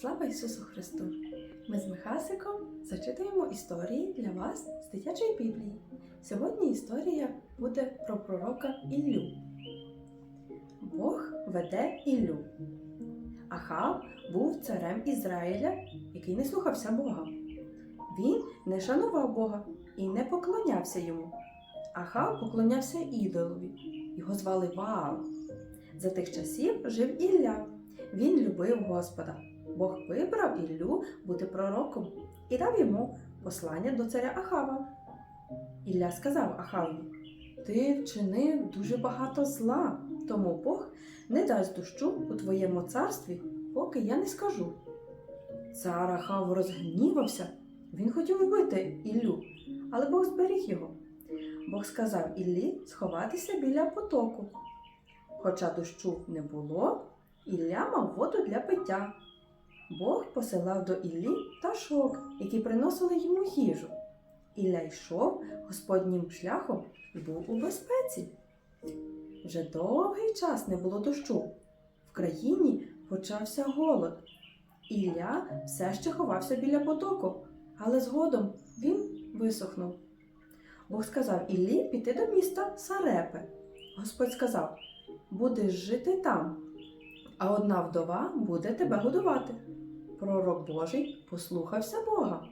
Слава Ісусу Христу! Ми з Михасиком зачитуємо історії для вас з дитячої Біблії. Сьогодні історія буде про пророка Іллю. Бог веде Іллю. Ахав був царем Ізраїля, який не слухався Бога. Він не шанував Бога і не поклонявся йому. Ахав поклонявся ідолові. Його звали Ваал. За тих часів жив Ілля. Він любив Господа. Бог вибрав Іллю бути пророком і дав йому послання до царя Ахава. Ілля сказав Ахаві: Ти вчинив дуже багато зла, тому Бог не дасть дощу у твоєму царстві, поки я не скажу. Цар Ахав розгнівався. Він хотів вбити Іллю, але Бог зберіг його. Бог сказав Іллі сховатися біля потоку. Хоча дощу не було, Ілля мав воду для пиття. Бог посилав до Іллі пташок, які приносили йому їжу. Ілля йшов Господнім шляхом і був у безпеці. Вже довгий час не було дощу. В країні почався голод. Ілля все ще ховався біля потоку, але згодом він висохнув. Бог сказав Іллі піти до міста Сарепи. Господь сказав: Будеш жити там, а одна вдова буде тебе годувати. Пророк Божий послухався Бога.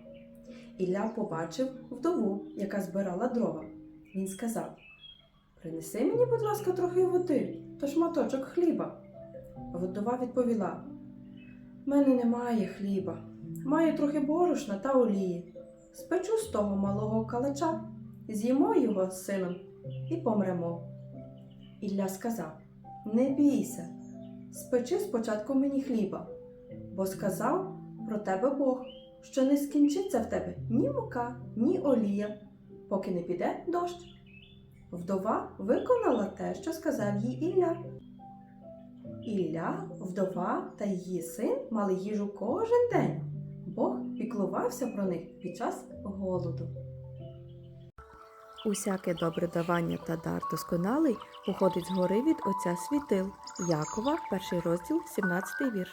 Ілля побачив вдову, яка збирала дрова. Він сказав: Принеси мені, будь ласка, трохи води та шматочок хліба. Вдова відповіла: В мене немає хліба, маю трохи борошна та олії. Спечу з того малого калача, з'їмо його з сином і помремо. Ілля сказав: Не бійся, спечи спочатку мені хліба, бо сказав про тебе Бог, що не скінчиться в тебе ні мука, ні олія, поки не піде дощ. Вдова виконала те, що сказав їй Ілля. Ілля, вдова та її син мали їжу кожен день. Бог піклувався про них під час голоду. Усяке добре давання та дар досконалий походить згори від Отця світил. Якова, перший розділ, 17 вірш.